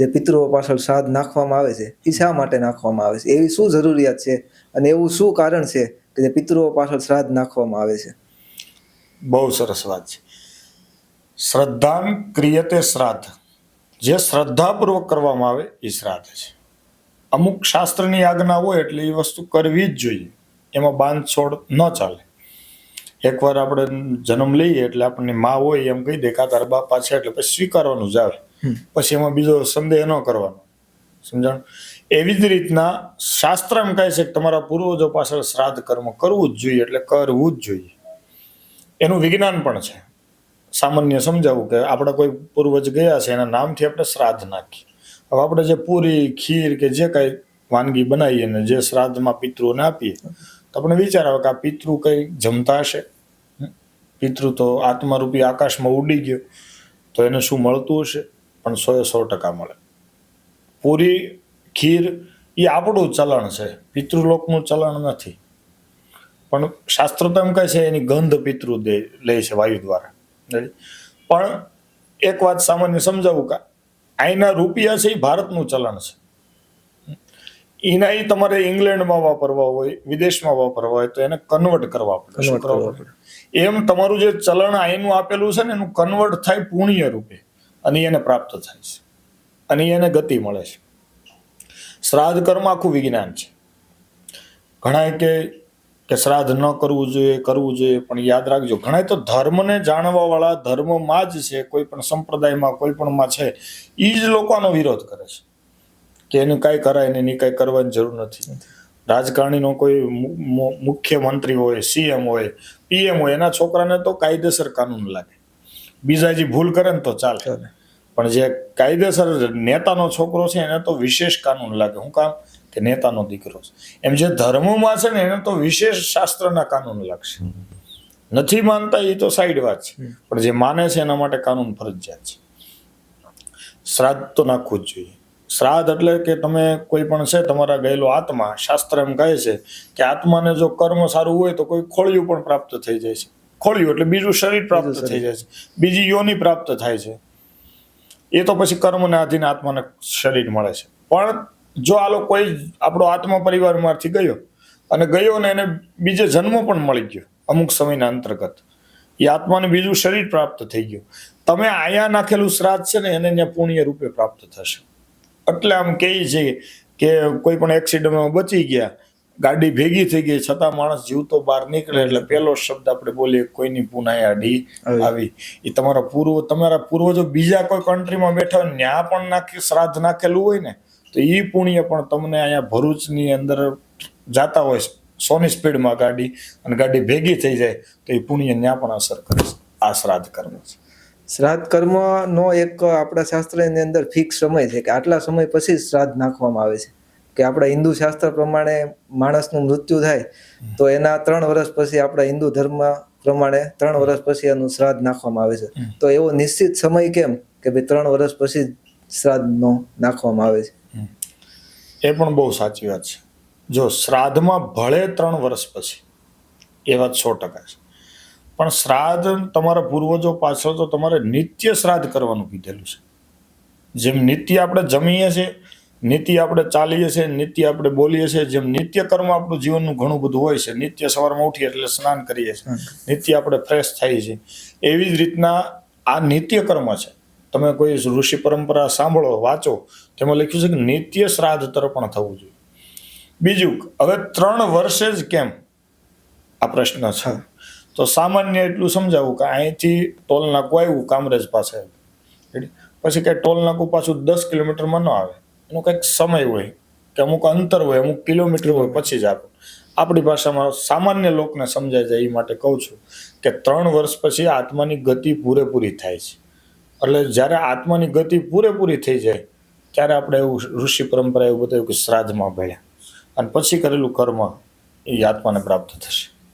જે પિતૃઓ પાછળ શ્રાદ્ધ નાખવામાં આવે છે એ શા માટે નાખવામાં આવે છે? એવી શું જરૂરિયાત છે? અને એવું શું કારણ છે કે જે પિતૃઓ પાછળ શ્રાદ્ધ નાખવામાં આવે છે? બહુ સરસ વાત છે. શ્રદ્ધાન ક્રિયતે શ્રાદ્ધ. જે શ્રદ્ધાપૂર્વક કરવામાં આવે એ શ્રાદ્ધ છે. અમુક શાસ્ત્રની આજ્ઞા હોય એટલે એ વસ્તુ કરવી જ જોઈએ. એમાં બાંધછોડ ન ચાલે. એકવાર આપણે જન્મ લઈએ એટલે આપણને મા હોય એમ કહી દે કા તારા બાપા છે એટલે પછી સ્વીકારવાનું જ આવે. પછી એમાં બીજો સંદેહ ન કરવાનો. સમજણ? એવી જ રીતના શાસ્ત્ર એમ કહે છે કે તમારા પૂર્વજો પાછળ શ્રાદ્ધ કર્મ કરવું જ જોઈએ, એટલે કરવું જ જોઈએ. એનું વિજ્ઞાન પણ છે. સામાન્ય સમજાવું કે આપણા કોઈ પૂર્વજ ગયા છે, એના નામથી આપણે શ્રાદ્ધ નાખીએ. હવે આપણે જે પૂરી, ખીર કે જે કાંઈ વાનગી બનાવીએ ને જે શ્રાદ્ધમાં પિતૃઓને આપીએ, તો આપણે વિચાર આવે કે આ પિતૃ કંઈ જમતા હશે? પિતૃ તો આત્મારૂપી આકાશમાં ઉડી ગયો, તો એને શું મળતું હશે? પણ સો સો ટકા મળે. પૂરી ખીર એ આપણું ચલણ છે પિતૃલોકનું ચલણ નથી. પણ શાસ્ત્ર તો એમ કહે છે એની ગંધ પિતૃ દે લે છે વાયુ દ્વારા. પણ એક વાત સામાન્ય સમજાવું કે અહીંના રૂપિયા છે એ ભારતનું ચલણ છે. એના એ તમારે ઇંગ્લેન્ડમાં વાપરવા હોય વિદેશમાં વાપરવા હોય તો એને કન્વર્ટ કરવા પડે એમ તમારું જે ચલણ અહીંનું આપેલું છે ને એનું કન્વર્ટ થાય પુણ્ય રૂપે. અને એને પ્રાપ્ત થાય છે. અને એને ગતિ મળે છે. શ્રાદ્ધ કર્મ આખું વિજ્ઞાન છે. ઘણા કે કે શ્રાદ્ધ ન કરવું જોઈએ કરવું જોઈએ, પણ યાદ રાખજો ઘણા તો ધર્મને જાણવા વાળા ધર્મમાં જ છે, કોઈ પણ સંપ્રદાયમાં, કોઈ પણ માં છે એ જ લોકો આનો વિરોધ કરે છે. કે એનું કાંઈ કરાય ને એની કાંઈ કરવાની જરૂર નથી. રાજકારણીનો કોઈ મુખ્યમંત્રી હોય, સીએમ હોય, પીએમ હોય, એના છોકરાને તો કાયદેસર કાનૂન લાગે. બીજા જે ભૂલ કરે ને તો ચાલે. પણ જે કાયદેસર નેતાનો છોકરો છે એને તો વિશેષ કાનૂન લાગે. હું કામ? કે નેતાનો દીકરો છે. એમ જે ધર્મમાં છે ને એને તો વિશેષ શાસ્ત્રના કાનૂન લાગશે. નથી માનતા એ તો સાઈડ વાત છે. પણ જે માને છે એના માટે કાનૂન ફરજિયાત છે. શ્રાદ્ધ તો નાખવું જ જોઈએ. શ્રાદ્ધ એટલે કે તમે કોઈ પણ છે તમારા ગયેલો આત્મા શાસ્ત્ર એમ કહે છે કે આત્માને જો કર્મ સારું હોય તો કોઈ ખોળિયું પણ પ્રાપ્ત થઈ જાય છે. ખોળિયું એટલે બીજું શરીર પ્રાપ્ત થઈ જાય છે. બીજી યોની પ્રાપ્ત થાય છે. એ તો પછી કર્મને આધીન આત્માને શરીર મળે છે. પણ જો આ લોકો કોઈ આપણો આત્મા પરિવારમાંથી ગયો અને ગયો ને એને બીજે જન્મ પણ મળી ગયો અમુક સમયના અંતર્ગત એ આત્માને બીજું શરીર પ્રાપ્ત થઈ ગયું. તમે આયા નાખેલું શ્રાદ્ધ છે ને એને ત્યાં પુણ્ય રૂપે પ્રાપ્ત થશે. એટલે આમ કહે છે કે કોઈ પણ એક્સિડન્ટમાં બચી ગયા ગાડી ભેગી થઈ ગઈ છતાં માણસ જીવતો બહાર નીકળે એટલે પહેલો શબ્દ આપણે બોલીએ કોઈની પુનાય આડી આવી. આવી. એ તમારા પૂર્વ તમારા પૂર્વજો બીજા કોઈ કન્ટ્રીમાં બેઠા હોય ત્યાં પણ નાખી શ્રાદ્ધ નાખેલું હોય ને તો એ પુણ્ય પણ તમને અહીંયા ભરૂચની અંદર જાતા હોય સોની સ્પીડમાં ગાડી અને ગાડી ભેગી થઈ જાય તો એ પુણ્ય ત્યાં પણ અસર કરે છે આ શ્રાદ્ધ કર્મ છે. શ્રાદ્ધ કર્મનો એક આપણા શાસ્ત્રની અંદર ફિક્સ સમય છે કે આટલા સમય પછી શ્રાદ્ધ નાખવામાં આવે છે. કે આપણા હિન્દુ શાસ્ત્ર પ્રમાણે માણસનું મૃત્યુ થાય તો એના ત્રણ વર્ષ પછી આપણા હિન્દુ ધર્મ પ્રમાણે ત્રણ વર્ષ પછી એનું શ્રાદ્ધ નાખવામાં આવે છે. તો એવો નિશ્ચિત સમય કેમ કે ભાઈ ત્રણ વર્ષ પછી શ્રાદ્ધનો નાખવામાં આવે છે? એ પણ બહુ સાચી વાત છે. જો શ્રાદ્ધમાં ભળે ત્રણ વર્ષ પછી એ વાત સો ટકા છે. પણ શ્રાદ્ધ તમારા પૂર્વજો પાછળ તો તમારે નિત્ય શ્રાદ્ધ કરવાનું કીધેલું છે. જેમ નિત્ય આપણે જમીએ છીએ નિત્ય આપણે ચાલીએ છીએ નિત્ય આપણે બોલીએ છીએ. જેમ નિત્ય કર્મ આપણું જીવનનું ઘણું બધું હોય છે નિત્ય સવારમાં ઉઠીએ એટલે સ્નાન કરીએ છીએ. નિત્ય આપણે ફ્રેશ થઈએ છીએ એવી જ રીતના આ નિત્ય કર્મ છે. તમે કોઈ ઋષિ પરંપરા સાંભળો વાંચો તેમાં લખ્યું છે કે નિત્ય શ્રાદ્ધ તર્પણ થવું જોઈએ. બીજું હવે ત્રણ વર્ષે જ કેમ? આ પ્રશ્ન છે. તો સામાન્ય એટલું સમજાવું કે અહીંથી ટોલ નાકું આવ્યું કામરેજ પાસે. પછી કઈ ટોલ નાકું પાછું દસ કિલોમીટરમાં ન આવે. એનો કંઈક સમય હોય કે અમુક અંતર હોય, અમુક કિલોમીટર હોય, પછી જ આપો. આપણી ભાષામાં સામાન્ય લોકને સમજાય જાય, એ માટે કહું છું કે ત્રણ વર્ષ પછી આત્માની ગતિ પૂરેપૂરી થાય છે. એટલે જ્યારે આત્માની ગતિ પૂરેપૂરી થઈ જાય, ત્યારે આપણે એવું ઋષિ પરંપરા એવું બતાવ્યું કે શ્રાદ્ધમાં ભળ્યા. અને પછી કરેલું કર્મ એ આત્માને પ્રાપ્ત થશે.